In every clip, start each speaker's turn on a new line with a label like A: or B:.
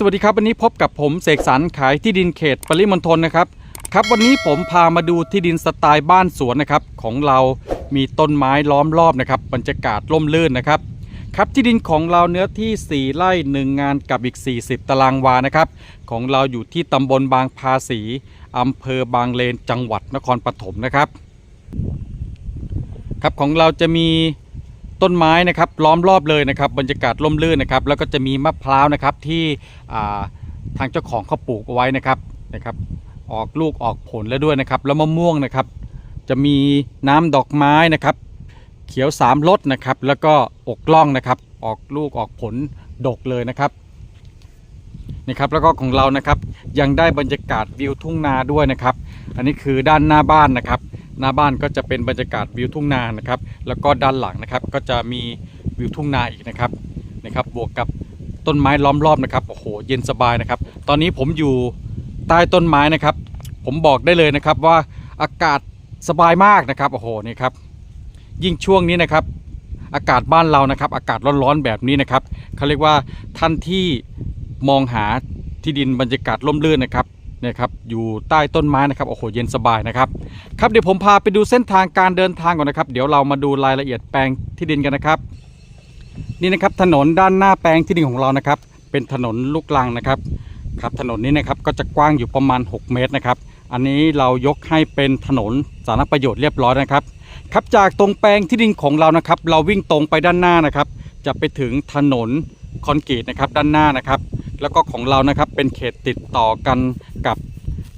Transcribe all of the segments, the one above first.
A: สวัสดีครับวันนี้พบกับผมเสกสรรขายที่ดินเขตปริมณฑลนะครับครับวันนี้ผมพามาดูที่ดินสไตล์บ้านสวนนะครับของเรามีต้นไม้ล้อมรอบนะครับบรรยากาศร่มรื่นนะครับครับที่ดินของเราเนื้อที่ 4ไร่1งานกับอีก 40 ตารางวานะครับของเราอยู่ที่ตำบลบางภาษีอำเภอบางเลนจังหวัดนครปฐมนะครับครับของเราจะมี ต้นไม้นะครับล้อมรอบเลยนะครับบรรยากาศร่มรื่นนะครับแล้วก็จะมีมะพร้าวนะครับที่ทางเจ้าของเขาปลูกเอาไว้นะครับนะครับ ออกลูกออกผลแล้วด้วยนะครับ แล้วมะม่วงนะครับ จะมีน้ำดอกไม้นะครับ เขียวสามรสนะครับ แล้วก็อกล่องนะครับ ออกลูกออกผลดกเลยนะครับนี่ครับแล้วก็ของเรานะครับยังได้บรรยากาศวิวทุ่งนาด้วยนะครับ อันนี้คือด้านหน้าบ้านนะครับ หน้าบ้านก็จะเป็นบรรยากาศวิวทุ่งนานะครับ แล้วก็ด้านหลังนะครับก็จะมีวิวทุ่งนาอีกนะครับนะครับ บวกกับต้นไม้ล้อมรอบนะครับโอ้โหเย็นสบายนะครับ ตอนนี้ผมอยู่ใต้ต้นไม้นะครับ ผมบอกได้เลยนะครับว่าอากาศสบายมากนะครับโอ้โหนี่ครับ ยิ่งช่วงนี้นะครับ อากาศบ้านเรานะครับ อากาศร้อนๆแบบนี้นะครับเขาเรียกว่าท่านที่มองหาที่ดินบรรยากาศร่มรื่นนะครับ เนี่ยครับอยู่ใต้ต้นไม้นะครับโอ้โหเย็นสบายนะครับครับเดี๋ยวผมพาไปดูเส้นทางการเดินทางก่อนนะครับ เดี๋ยวเรามาดูรายละเอียดแปลงที่ดินกันนะครับ นี่นะครับถนนด้านหน้าแปลงที่ดินของเรานะครับ เป็นถนนลูกลังนะครับครับถนนนี้นะครับก็จะกว้างอยู่ประมาณ 6 เมตรนะครับ อันนี้เรายกให้เป็นถนนสาธารณประโยชน์เรียบร้อยนะครับครับจากตรงแปลงที่ดินของเรานะครับ เราวิ่งตรงไปด้านหน้านะครับ จะไปถึงถนน คอนกรีตนะครับด้านหน้านะครับ แล้วก็ของเรานะครับเป็นเขตติดต่อกันกับ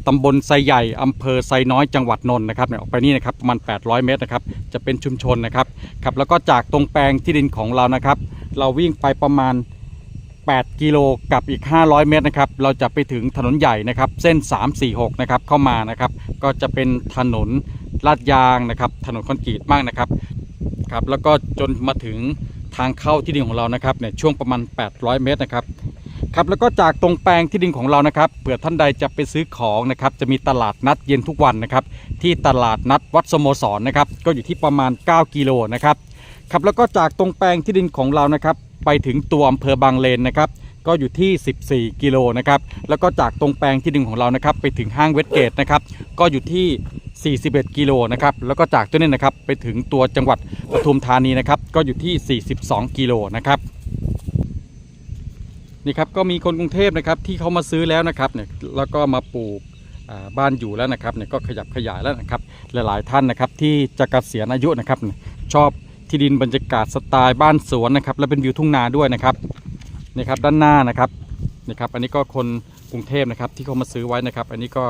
A: ตำบลไซใหญ่อำเภอไซน้อยจังหวัดนนท์นะครับเนี่ยออกไปนี่นะครับประมาณ 800 เมตรนะครับจะเป็นชุมชนนะครับครับแล้วก็จากตรงแปลงที่ดินของเรานะครับ เราวิ่งไปประมาณ 8 กิโลกับอีก 500 เมตรนะครับเราจะไปถึงถนนใหญ่นะครับ เส้น 346 นะครับเข้ามานะครับก็จะเป็นถนนลาดยางนะครับ ถนนคอนกรีตมากนะครับครับแล้วก็จนมาถึง ทางเข้าที่ดินของเรานะครับเนี่ยช่วงประมาณ 800 เมตรนะครับครับแล้วก็จากตรงแปลงที่ดินของเรานะครับเผื่อท่านใดจะไปซื้อของนะครับจะมีตลาดนัดเย็นทุกวันนะครับที่ตลาดนัดวัดสโมสรนะครับก็อยู่ที่ประมาณ 9 กิโลนะครับครับแล้วก็จากตรงแปลงที่ดินของเรานะครับไปถึงตัวอำเภอบางเลนนะครับก็อยู่ที่ 14 กิโลนะครับแล้วก็จากตรงแปลงที่ดินของเรานะครับไปถึงห้างเวสเกตนะครับก็อยู่ที่ 41 กิโลนะครับแล้วก็จากตัวนี้นะครับไปถึงตัวจังหวัดปทุมธานีนะครับก็อยู่ที่ 42 กิโลนะครับนี่ครับก็มีคนกรุงเทพนะครับที่เขามาซื้อแล้วนะครับเนี่ยแล้วก็มาปลูกบ้านอยู่แล้วนะครับเนี่ยก็ขยับขยายแล้วนะครับหลายๆท่านนะครับที่จะเกษียณอายุนะครับชอบที่ดินบรรยากาศสไตล์บ้านสวนนะครับและเป็นวิวทุ่งนาด้วยนะครับนี่ครับด้านหน้านะครับนี่ครับอันนี้ก็คนกรุงเทพนะครับที่เขามาซื้อไว้นะครับ อันนี้ก็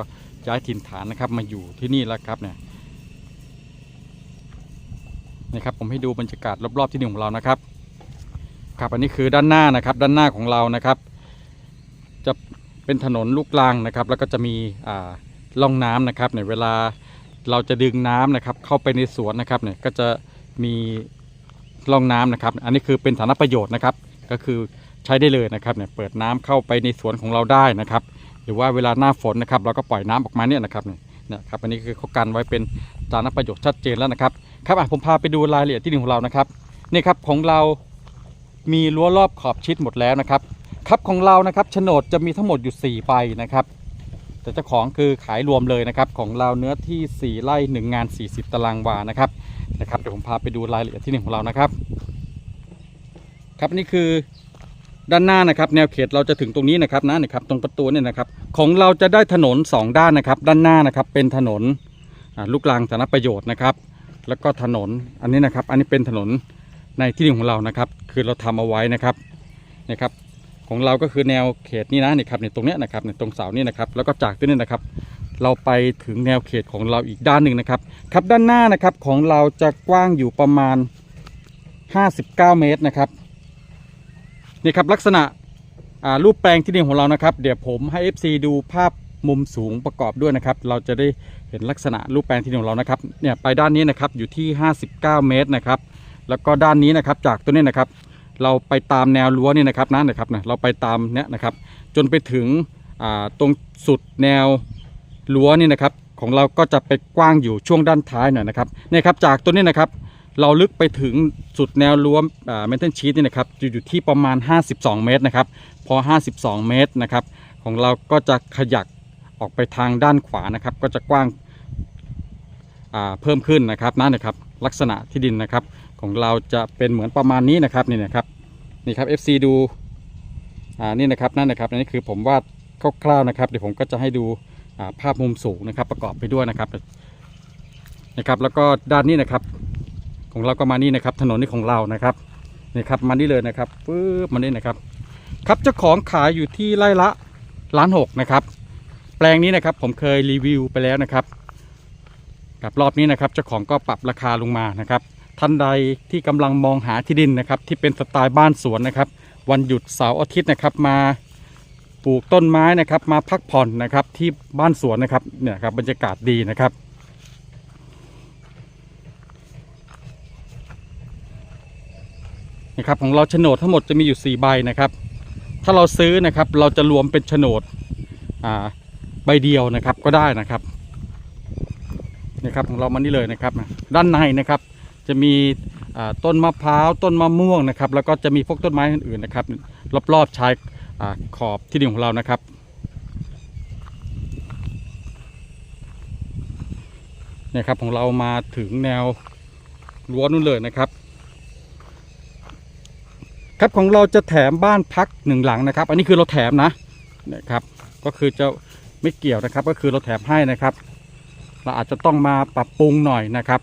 A: ย้ายถิ่นฐานนะครับ มาอยู่ที่นี่แล้วครับเนี่ยนี่ครับผมให้ดูบรรยากาศรอบๆที่ดินของเรานะครับครับอันนี้คือด้านหน้านะครับ ด้านหน้าของเรานะครับ จะเป็นถนนลูกรังนะครับ แล้วก็จะมีอ่าร่องน้ำนะครับในเวลาเราจะดึงน้ำนะครับ เข้าไปในสวนนะครับเนี่ยก็จะมีร่องน้ำนะครับ อันนี้คือเป็นฐานะประโยชน์นะครับ ก็คือใช้ได้เลยนะครับเนี่ยเปิดน้ำเข้าไปในสวนของเราได้นะครับ รือว่าเวลาหน้าฝนนะครับเราก็ปล่อยน้ำออกมาเนี่ยนะครับเนี่ยครับอันนี้คือเขากันไว้เป็นฐานะประโยชน์ชัดเจนแล้วนะครับครับอะผมพาไปดูรายละเอียดที่ดินของเรานะครับนี่ครับของเรามีรั้วรอบขอบชิดหมดแล้วนะครับครับของเรานะครับโฉนดจะมีทั้งหมดอยู่ 4 ใบนะครับ แต่เจ้าของคือขายรวมเลยนะครับ ของเราเนื้อที่ 4ไร่1งาน 40 ตารางวานะครับนะครับเดี๋ยวผมพาไปดูรายละเอียดที่หนึ่งของเรานะครับ ครับนี่คือด้านหน้านะครับ แนวเขตเราจะถึงตรงนี้นะครับนะนี่ครับตรงประตูเนี่ยนะครับ ของเราจะได้ถนน 2 ด้านนะครับ ด้านหน้านะครับเป็นถนนลูกรังสาธารณประโยชน์นะครับ แล้วก็ถนนอันนี้นะครับ อันนี้เป็นถนนในที่ดินของเรานะครับ คือเราทำเอาไว้นะครับนะครับของเราก็คือแนวเขตนี้นะนี่ครับในตรงเนี้ยนะครับในตรงเสานี่นะครับ แล้วก็จากตัวนี้นะครับ เราไปถึงแนวเขตของเราอีกด้านหนึ่งนะครับครับด้านหน้านะครับของเราจะกว้างอยู่ประมาณ 59 เมตรนะครับนี่ครับลักษณะ รูปแปลงที่ดินของเรานะครับ เดี๋ยวผมให้ FC ดูภาพมุมสูงประกอบด้วยนะครับ เราจะได้เห็นลักษณะรูปแปลงที่ดินของเรานะครับเนี่ยไปด้านนี้นะครับอยู่ที่ 59 เมตรนะครับ แล้วก็ด้านนี้นะครับจากตัวนี้นะครับ เราไปตามแนวรั้วนี่นะครับนะนะครับนะเราไปตามเนี้ยนะครับ จนไปถึงตรงสุดแนวรั้วนี่นะครับ ของเราก็จะไปกว้างอยู่ช่วงด้านท้ายหน่อยนะครับเนี่ยครับจากตัวนี้นะครับ เราลึกไปถึงสุดแนวรั้วเมทัลชีตนี่นะครับอยู่อยู่ที่ประมาณ 52 เมตรนะครับ พอ 52 เมตรนะครับ ของเราก็จะขยักออกไปทางด้านขวานะครับ ก็จะกว้างาเพิ่มขึ้นนะครับนั่นนะครับ ลักษณะที่ดินนะครับ ของเราจะเป็นเหมือนประมาณนี้นะครับนี่นะครับนี่ครับ FC ดูอ่านี่นะครับนั่นนะครับอันนี่คือผมวาดคร่าวๆนะครับเดี๋ยวผมก็จะให้ดูาภาพมุมสูงนะครับ ประกอบไปด้วยนะครับนะครับ แล้วก็ด้านนี้นะครับ ของเราก็มานี่นะครับ ถนนนี่ของเรานะครับนี่ครับมานี่เลยนะครับปึ๊บมานี่นะครับ ครับเจ้าของขายอยู่ที่ไร่ละล้านหกนะครับ แปลงนี้นะครับผมเคยรีวิวไปแล้วนะครับกับรอบนี้นะครับเจ้าของก็ปรับราคาลงมานะครับท่านใดที่กำลังมองหาที่ดินนะครับ ที่เป็นสไตล์บ้านสวนนะครับ วันหยุดเสาร์อาทิตย์นะครับมาปลูกต้นไม้นะครับ มาพักผ่อนนะครับที่บ้านสวนนะครับเนี่ยครับบรรยากาศดีนะครับ นะครับของเราโฉนดทั้งหมดจะมีอยู่ 4 ใบนะครับ ถ้าเราซื้อนะครับเราจะรวมเป็นโฉนดใบเดียวนะครับก็ได้นะครับนะครับของเรามานี่เลยนะครับ ด้านในนะครับจะมีต้นมะพร้าวต้นมะม่วงนะครับ แล้วก็จะมีพวกต้นไม้อื่นๆนะครับ รอบๆชายอขอบที่ดินของเรานะครับเนี่ยครับของเรามาถึงแนวรั้วนู่นเลยนะครับ ครับของเราจะแถมบ้านพักหนึ่งหลังนะครับ อันนี้คือเราแถมนะนะครับก็คือจะไม่เกี่ยวนะครับ ก็คือเราแถมให้นะครับ เราอาจจะต้องมาปรับปรุงหน่อยนะครับ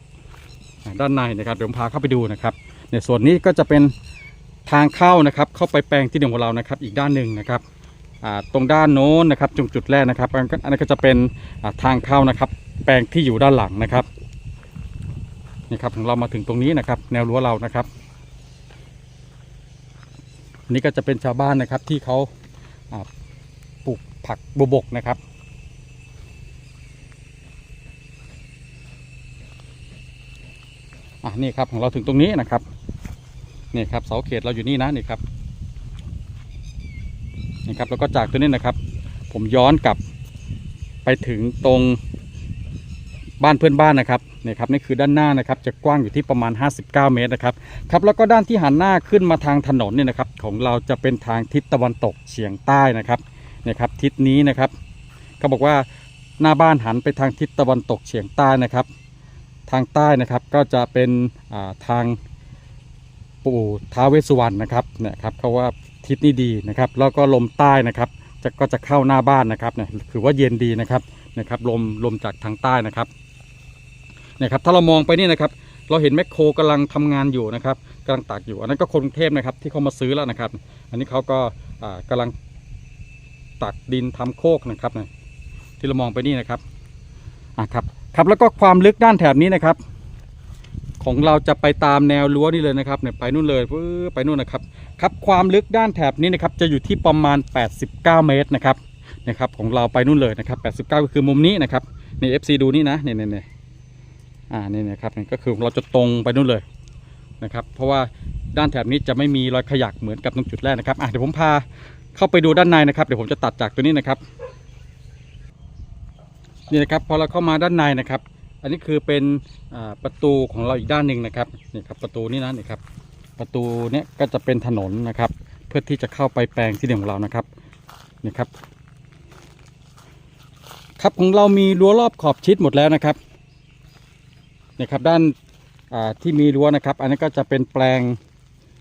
A: ด้านในนะครับเดี๋ยวผมพาเข้าไปดูนะครับในส่วนนี้ก็จะเป็นทางเข้านะครับ เข้าไปแปลงที่ดินของเรานะครับ อีกด้านหนึ่งนะครับตรงด้านโน้นนะครับจุดจุดแรกนะครับอันนั้นก็จะเป็นทางเข้านะครับ แปลงที่อยู่ด้านหลังนะครับนี่ครับของเรามาถึงตรงนี้นะครับ แนวรั้วเรานะครับ นนี้ก็จะเป็นชาวบ้านนะครับที่เขาปลูกผักบวบกนะครับ อะนี่ครับของเราถึงตรงนี้นะครับ นี่ครับเสาเขตเราอยู่นี่นะนี่ครับ นี่ครับแล้วก็จากตัวนี้นะครับ ผมย้อนกลับไปถึงตรง บ้านเพื่อนบ้านนะครับนี่ครับนี่คือด้านหน้านะครับจะกว้างอยู่ที่ประมาณ 59 เมตรนะครับครับแล้วก็ด้านที่หันหน้าขึ้นมาทางถนนเนี่ยนะครับของเราจะเป็นทางทิศตะวันตกเฉียงใต้นะครับนี่ครับทิศนี้นะครับเขาบอกว่าหน้าบ้านหันไปทางทิศตะวันตกเฉียงใต้นะครับ ทางใต้นะครับก็จะเป็นอ่าทางปู่ท้าเวสสุวรรณนะครับเนี่ยครับเขาว่าทิศนี้ดีนะครับ แล้วก็ลมใต้นะครับจะก็จะเข้าหน้าบ้านนะครับเนี่ยถือว่าเย็นดีนะครับนะครับลมลมจากทางใต้นะครับ นี่ยครับถ้าเรามองไปนี่นะครับ เราเห็นแมคโครกำลังทำงานอยู่นะครับกำลังตักอยู่อันนั้นก็คนกรุงเทพนะครับที่เขามาซื้อแล้วนะครับ อันนี้เขาก็อ่ากำลังตักดินทำโคกนะครับนี่ยที่เรามองไปนี่นะครับอะครับครับแล้วก็ความลึกด้านแถบนี้นะครับ ของเราจะไปตามแนวรั้วนี่เลยนะครับเนี่ยไปนู่นเลยไปนู่นนะครับครับความลึกด้านแถบนี้นะครับจะอยู่ที่ประมาณ 89 เมตรนะครับนะครับของเราไปนู่นเลยนะครับ 89 ก็คือมุมนี้นะครับนี่ FC ดูนี่นะเนี่ยเนี่ย อ่านี่นะครับนี่ก็คือเราจะตรงไปนู่นเลยนะครับ เพราะว่าด้านแถบนี้จะไม่มีรอยขยักเหมือนกับตรงจุดแรกนะครับอะเดี๋ยวผมพาเข้าไปดูด้านในนะครับ เดี๋ยวผมจะตัดจากตัวนี้นะครับนี่นะครับพอเราเข้ามาด้านในนะครับ อันนี้คือเป็นประตูของเราอีกด้านหนึ่งนะครับนี่ครับประตูนี่นะนี่ครับประตูเนี้ยก็จะเป็นถนนนะครับ เพื่อที่จะเข้าไปแปลงที่ดินของเรานะครับนี่ครับ ครับของเรามีรั้วรอบขอบชิดหมดแล้วนะครับ นี่ครับด้านที่มีรั้วนะครับ อันนี้ก็จะเป็นแปลง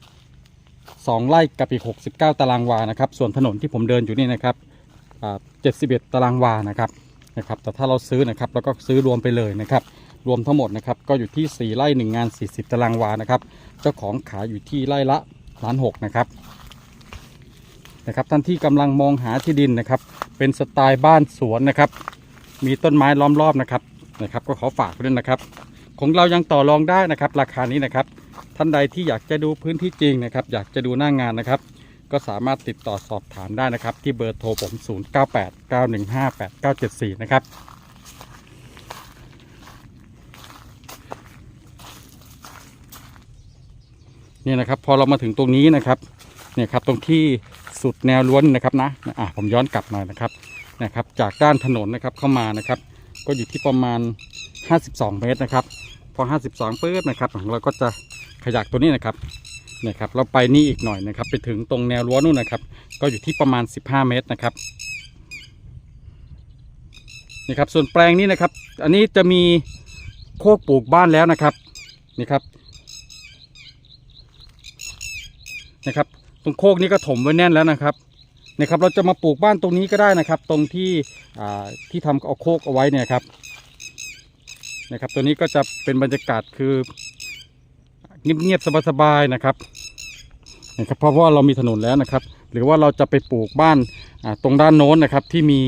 A: 2ไร่กับอีก 69 ตารางวานะครับ ส่วนถนนที่ผมเดินอยู่นี่นะครับอ่า71 ตารางวานะครับนะครับแต่ถ้าเราซื้อนะครับเราก็ซื้อรวมไปเลยนะครับ รวมทั้งหมดนะครับก็อยู่ที่ 4ไร่1งาน 40 ตารางวานะครับ เจ้าของขายอยู่ที่ไร่ละล้านหกนะครับนะครับท่านที่กำลังมองหาที่ดินนะครับ เป็นสไตล์บ้านสวนนะครับ มีต้นไม้ล้อมรอบนะครับนะครับ ก็ขอฝากด้วยนะครับ ของเรายังต่อรองได้นะครับ ราคานี้นะครับ ท่านใดที่อยากจะดูพื้นที่จริงนะครับ อยากจะดูหน้างานนะครับ ก็สามารถติดต่อสอบถามได้นะครับ ที่เบอร์โทรผม 0989158974 นะครับเนี่ยนะครับพอเรามาถึงตรงนี้นะครับเนี่ยครับตรงที่สุดแนวล้วนนะครับนะอะผมย้อนกลับหน่อยนะครับนะครับ จากด้านถนนนะครับเข้ามานะครับ ก็อยู่ที่ประมาณ 52 เมตรนะครับ พอ 52ปื๊ดนะครับเราก็จะขยักตัวนี้นะครับเนี่ยครับเราไปนี่อีกหน่อยนะครับ ไปถึงตรงแนวรั้วนู่นนะครับ ก็อยู่ที่ประมาณ 15 เมตรนะครับนี่ครับส่วนแปลงนี้นะครับ อันนี้จะมีโคกปลูกบ้านแล้วนะครับนี่ครับนะครับตรงโคกนี้ก็ถมไว้แน่นแล้วนะครับนะครับ เราจะมาปลูกบ้านตรงนี้ก็ได้นะครับ ตรงที่อ่าที่ทำเอาโคกเอาไว้เนี่ยครับ นะครับ ตัวนี้ก็จะเป็นบรรยากาศคือเงียบๆสบายๆนะครับนะครับเพราะว่าเรามีถนนแล้วนะครับ หรือว่าเราจะไปปลูกบ้านอ่าตรงด้านโน้นนะครับ ที่มี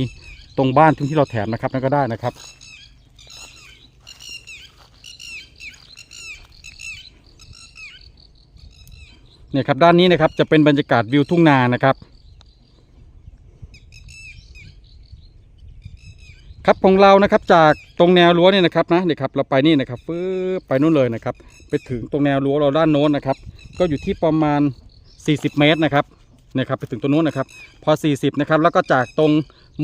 A: ตรงบ้านที่เราแถมนะครับนั่นก็ได้นะครับ เนี่ยครับด้านนี้นะครับจะเป็นบรรยากาศวิวทุ่งนานะครับ ครับของเรานะครับจากตรงแนวรั้วเนี่ยนะครับนะเนี่ยครับเราไปนี่นะครับฟื้ไปนู่นเลยนะครับ ไปถึงตรงแนวรั้วเราด้านโน้นนะครับ ก็อยู่ที่ประมาณ 40 เมตรนะครับเนี่ยครับ ไปถึงตรงนู้นนะครับ พอ 40 นะครับ แล้วก็จากตรง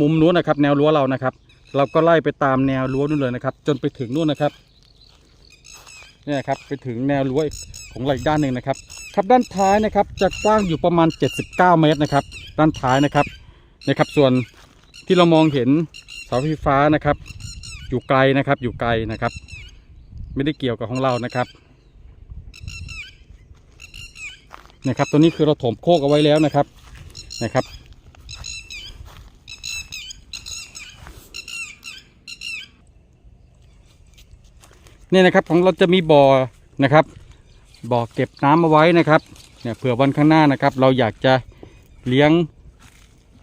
A: มุมนู้นนะครับ แนวรั้วเรานะครับ เราก็ไล่ไปตามแนวรั้วนู่นเลยนะครับ จนไปถึงนู่นนะครับเนี่ยครับไปถึงแนวรั้วของเราอีกด้านหนึ่งนะครับ ครับด้านท้ายนะครับจะกว้างอยู่ประมาณ 79 เมตรนะครับ ด้านท้ายนะครับนะครับ ส่วนที่เรามองเห็นาไฟฟ้านะครับ อยู่ไกลนะครับ อยู่ไกลนะครับ ไม่ได้เกี่ยวกับของเรานะครับนะครับ ตัวนี้คือเราถมโคกเอาไว้แล้วนะครับนะครับ นี่นะครับของเราจะมีบ่อนะครับบ่อเก็บน้ำเอาไว้นะครับเนี่ยเผื่อวันข้างหน้านะครับ เราอยากจะเลี้ยง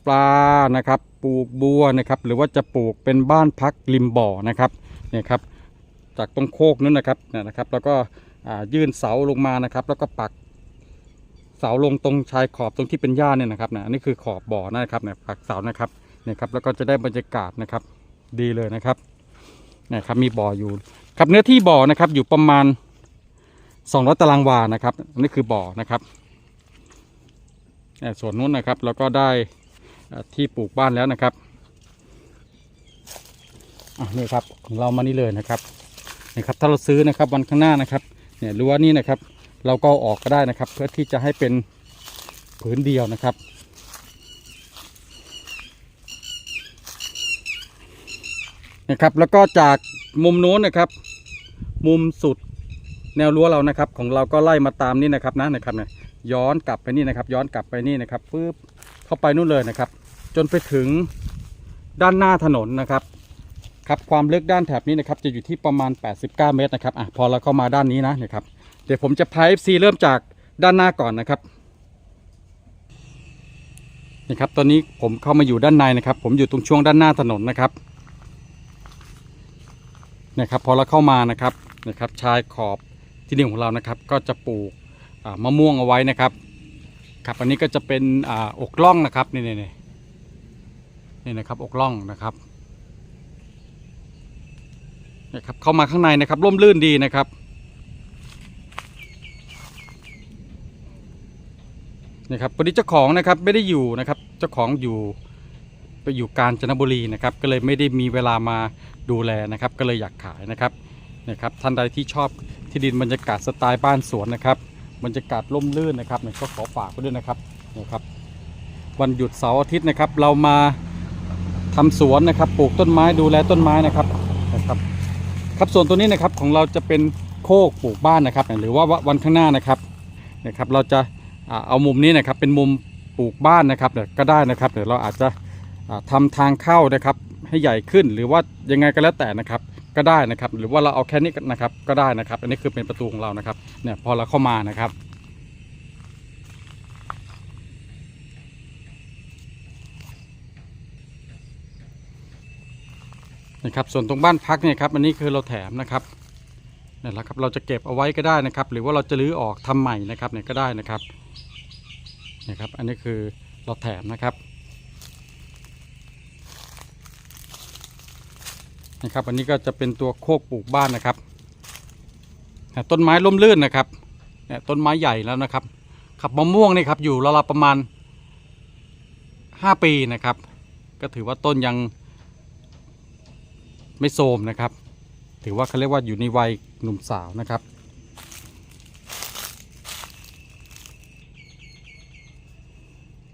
A: ปลานะครับ ปลูกบัวนะครับ หรือว่าจะปลูกเป็นบ้านพักริมบ่อนะครับเนี่ยครับ จากตรงโคกนั้นนะครับเนี่ยนะครับ แล้วก็ยื่นเสาลงมานะครับ แล้วก็ปักเสาลงตรงชายขอบตรงที่เป็นหญ้าเนี่ยนะครับนะนี่คือขอบบ่อนะครับเนี่ยปักเสานะครับเนี่ยครับแล้วก็จะได้บรรยากาศนะครับดีเลยนะครับเนี่ยครับมีบ่ออยู่ครับเนื้อที่บ่อนะครับอยู่ประมาณ 200 ตารางวานะครับนี่คือบ่อนะครับนี่ส่วนนู้นนะครับแล้วก็ได้ ที่ปลูกบ้านแล้วนะครับอะนี่ครับของเรามานี่เลยนะครับนี่ครับถ้าเราซื้อนะครับวันข้างหน้านะครับเนี่ยรั้วนี่นะครับ เราก็อออกก็ได้นะครับ เพื่อที่จะให้เป็นผืนเดียวนะครับนะครับแล้วก็จากมุมโน้นนะครับ มุมสุดแนวรั้วเรานะครับ ของเราก็ไล่มาตามนี่นะครับนะนะครับเนี่ยย้อนกลับไปนี่นะครับ ย้อนกลับไปนี่นะครับปึ๊บเข้าไปนู่นเลยนะครับ จนไปถึงด้านหน้าถนนนะครับครับความลึกด้านแถบนี้นะครับจะอยู่ที่ประมาณ 89 เมตรนะครับอะพอเราเข้ามาด้านนี้นะนะครับเดี๋ยวผมจะพาย FC เริ่มจากด้านหน้าก่อนนะครับนี่ครับตอนนี้ผมเข้ามาอยู่ด้านในนะครับ ผมอยู่ตรงช่วงด้านหน้าถนนนะครับนะครับพอเราเข้ามานะครับนะครับชายขอบที่ดินของเรานะครับ ก็จะปลูกมะม่วงเอาไว้นะครับครับอันนี้ก็จะเป็นออกล่องนะครับนี่นี่ นี่นะครับอกล่องนะครับนี่ครับเข้ามาข้างในนะครับร่มรื่นดีนะครับนี่ครับวันนี้เจ้าของนะครับไม่ได้อยู่นะครับ เจ้าของอยู่ไปอยู่กาญจนบุรีนะครับ ก็เลยไม่ได้มีเวลามาดูแลนะครับ ก็เลยอยากขายนะครับนี่ครับท่านใดที่ชอบที่ดินบรรยากาศสไตล์บ้านสวนนะครับ บรรยากาศร่มรื่นนะครับเนี่ยก็ขอฝากไว้ด้วยนะครับนี่ครับ วันหยุดเสาร์อาทิตย์นะครับ เรามา ทำสวนนะครับ ปลูกต้นไม้ดูแลต้นไม้นะครับนะครับ ครับส่วนตัวนี้นะครับของเราจะเป็นโคกปลูกบ้านนะครับ หรือว่าวันข้างหน้านะครับนะครับ เราจะเอามุมนี้นะครับเป็นมุมปลูกบ้านนะครับเดี๋ยวก็ได้นะครับเดี๋ยวเราอาจจะอ่าทำทางเข้านะครับ ให้ใหญ่ขึ้นหรือว่ายังไงก็แล้วแต่นะครับก็ได้นะครับ หรือว่าเราเอาแค่นี้นะครับก็ได้นะครับ อันนี้คือเป็นประตูของเรานะครับเนี่ยพอเราเข้ามานะครับ นะครับส่วนตรงบ้านพักเนี่ยครับอันนี้คือเราแถมนะครับนี่แหละครับเราจะเก็บเอาไว้ก็ได้นะครับ หรือว่าเราจะรื้อออกทำใหม่นะครับเนี่ยก็ได้นะครับนี่ครับ อันนี้คือเราแถมนะครับนะครับ อันนี้ก็จะเป็นตัวโคกปลูกบ้านนะครับต้นไม้ร่มรื่นนะครับเนี่ยต้นไม้ใหญ่แล้วนะครับขับมะม่วงนี่ครับอยู่ราวๆประมาณ 5 ปีนะครับ ก็ถือว่าต้นยัง ไม่โทมนะครับ ถือว่าเขาเรียกว่าอยู่ในวัยหนุ่มสาวนะครับ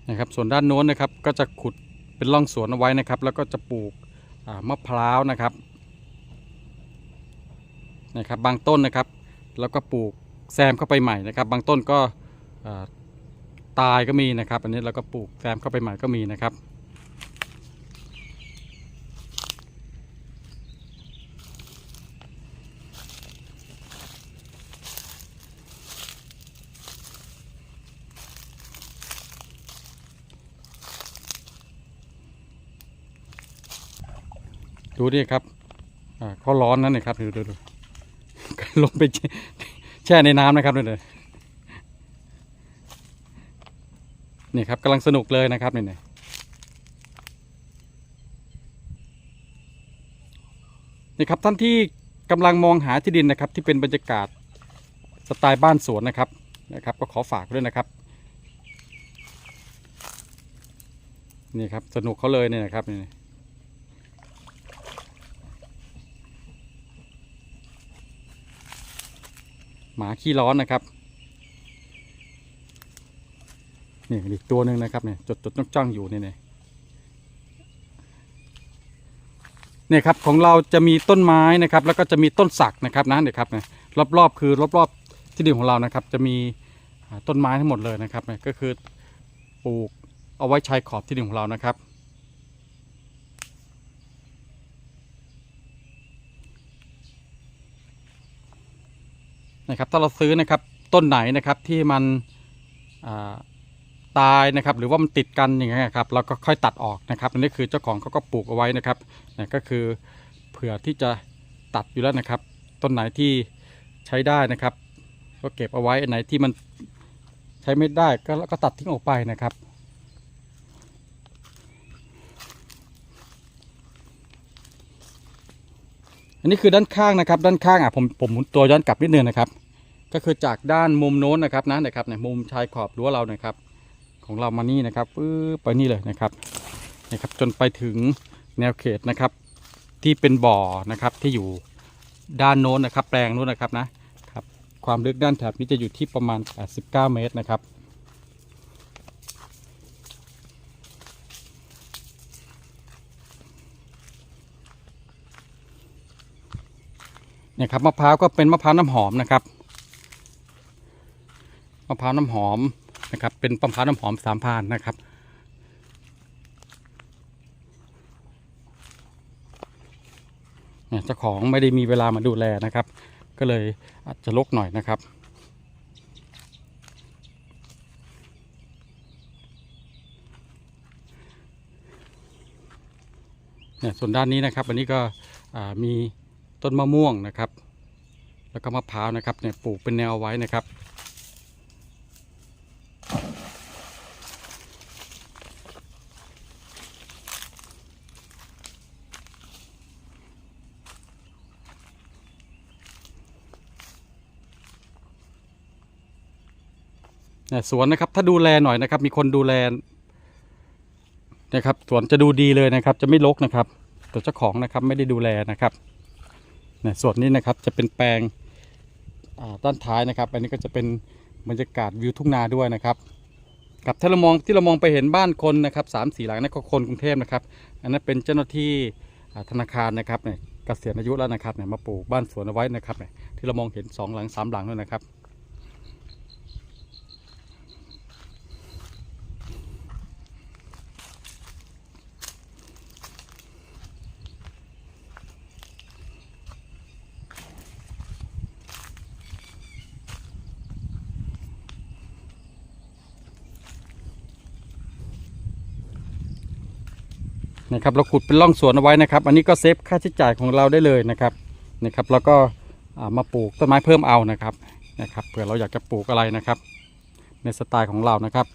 A: นะครับส่วนด้านโน้นนะครับก็จะขุดเป็นร่องสวนเอาไว้นะครับ แล้วก็จะปลูกมะพร้าวนะครับนะครับบางต้นนะครับ แล้วก็ปลูกแซมเข้าไปใหม่นะครับ บางต้นก็ตายก็มีนะครับ อันนี้เราก็ปลูกแซมเข้าไปใหม่ก็มีนะครับ ดูดิครับเขาร้อนนั่นนะครับดูดูดูลงไปแช่ในน้ำนะครับดูเลยนี่ครับกำลังสนุกเลยนะครับนี่นี่นี่ครับท่านที่กำลังมองหาที่ดินนะครับ ที่เป็นบรรยากาศสไตล์บ้านสวนนะครับนะครับ ก็ขอฝากด้วยนะครับนี่ครับสนุกเขาเลยเนี่ยนะครับนี่ หมาขี้ร้อนนะครับนี่อีกตัวหนึ่งนะครับเนี่ยจดจดจ้องจ้องอยู่เนี่ยเนี่ยเนี่ยครับของเราจะมีต้นไม้นะครับ แล้วก็จะมีต้นสักนะครับนะเนี่ยครับเนี่ยรอบๆคือรอบๆที่ดินของเรานะครับ จะมีต้นไม้ทั้งหมดเลยนะครับเนี่ยก็คือปลูกเอาไว้ชายขอบที่ดินของเรานะครับ นะครับถ้าเราซื้อนะครับต้นไหนนะครับที่มันาตายนะครับ หรือว่ามันติดกันอย่างเงี้ยครับเราก็ค่อยตัดออกนะครับอันนี้คือเจ้าของเขาก็ปลูกเอาไว้นะครับนี่ก็คือเผื่อที่จะตัดอยู่แล้วนะครับ ต้นไหนที่ใช้ได้นะครับ ก็เก็บเอาไว้อันไหนที่มันใช้ไม่ได้ก็ก็ตัดทิ้งออกไปนะครับ อันนี้คือด้านข้างนะครับ ด้านข้างอะผมผมหมุนตัวย้อนกลับนิดนึงนะครับ ก็คือจากด้านมุมโน้นนะครับนะนะครับเนี่ยมุมชายขอบรั้วเรานะครับ ของเรามานี่นะครับปื้อไปนี่เลยนะครับนะครับ จนไปถึงแนวเขตนะครับ ที่เป็นบ่อนะครับที่อยู่ด้านโน้นนะครับ แปลงโน้นนะครับนะครับ ความลึกด้านแถบนี้จะอยู่ที่ประมาณ 89 เมตรนะครับ เนี่ยครับมะพร้าวก็เป็นมะพร้าวน้ำหอมนะครับมะพร้าวน้ำหอมนะครับ เป็นมะพร้าวน้ำหอมสามพานนะครับ เนี่ยเจ้าของไม่ได้มีเวลามาดูแลนะครับ ก็เลยอาจจะลกหน่อยนะครับเนี่ยส่วนด้านนี้นะครับ อันนี้ก็มี ต้นมะม่วงนะครับ แล้วก็มะพร้าวนะครับเนี่ยปลูกเป็นแนวไว้นะครับ สวนนะครับถ้าดูแลหน่อยนะครับ มีคนดูแลนะครับสวนจะดูดีเลยนะครับ จะไม่รกนะครับแต่เจ้าของนะครับไม่ได้ดูแลนะครับ เนี่ยส่วนนี้นะครับจะเป็นแปลงด้านท้ายนะครับ อันนี้ก็จะเป็นบรรยากาศวิวทุ่งนาด้วยนะครับกับถ้าเรามองที่เรามองไปเห็นบ้านคนนะครับสามสี่หลังนั่นก็คนกรุงเทพนะครับ อันนั้นเป็นเจ้าหน้าที่ธนาคารนะครับเนี่ยเกษียณอายุแล้วนะครับเนี่ยมาปลูกบ้านสวนเอาไว้นะครับเนี่ยที่เรามองเห็นสองหลังสามหลังด้วยนะครับ นะครับเราขุดเป็นร่องสวนเอาไว้นะครับ อันนี้ก็เซฟค่าใช้จ่ายของเราได้เลยนะครับนะครับแล้วก็มาปลูกต้นไม้เพิ่มเอานะครับนะครับเผื่อเราอยากจะปลูกอะไรนะครับ ในสไตล์ของเรานะครับ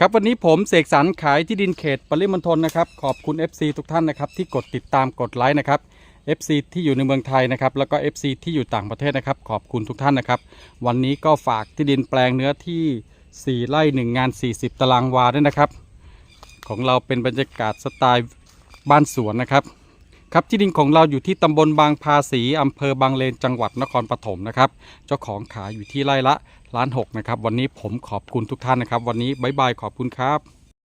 A: ครับวันนี้ผมเสกสรรขายที่ดินเขตปริมณฑลนะครับขอบคุณ FC ทุกท่านนะครับที่กดติดตามกดไลค์นะครับ FC ที่อยู่ในเมืองไทยนะครับแล้วก็ FC ที่อยู่ต่างประเทศนะครับขอบคุณทุกท่านนะครับ วันนี้ก็ฝากที่ดินแปลงเนื้อที่ 4ไร่1งาน 40 ตารางวาด้วยนะครับ ของเราเป็นบรรยากาศสไตล์บ้านสวนนะครับ ครับที่ดินของเราอยู่ที่ตำบลบางภาษีอำเภอบางเลนจังหวัดนครปฐมนะครับ เจ้าของขายอยู่ที่ไร่ละล้านหกนะครับ วันนี้ผมขอบคุณทุกท่านนะครับ วันนี้บ๊ายบายขอบคุณครับ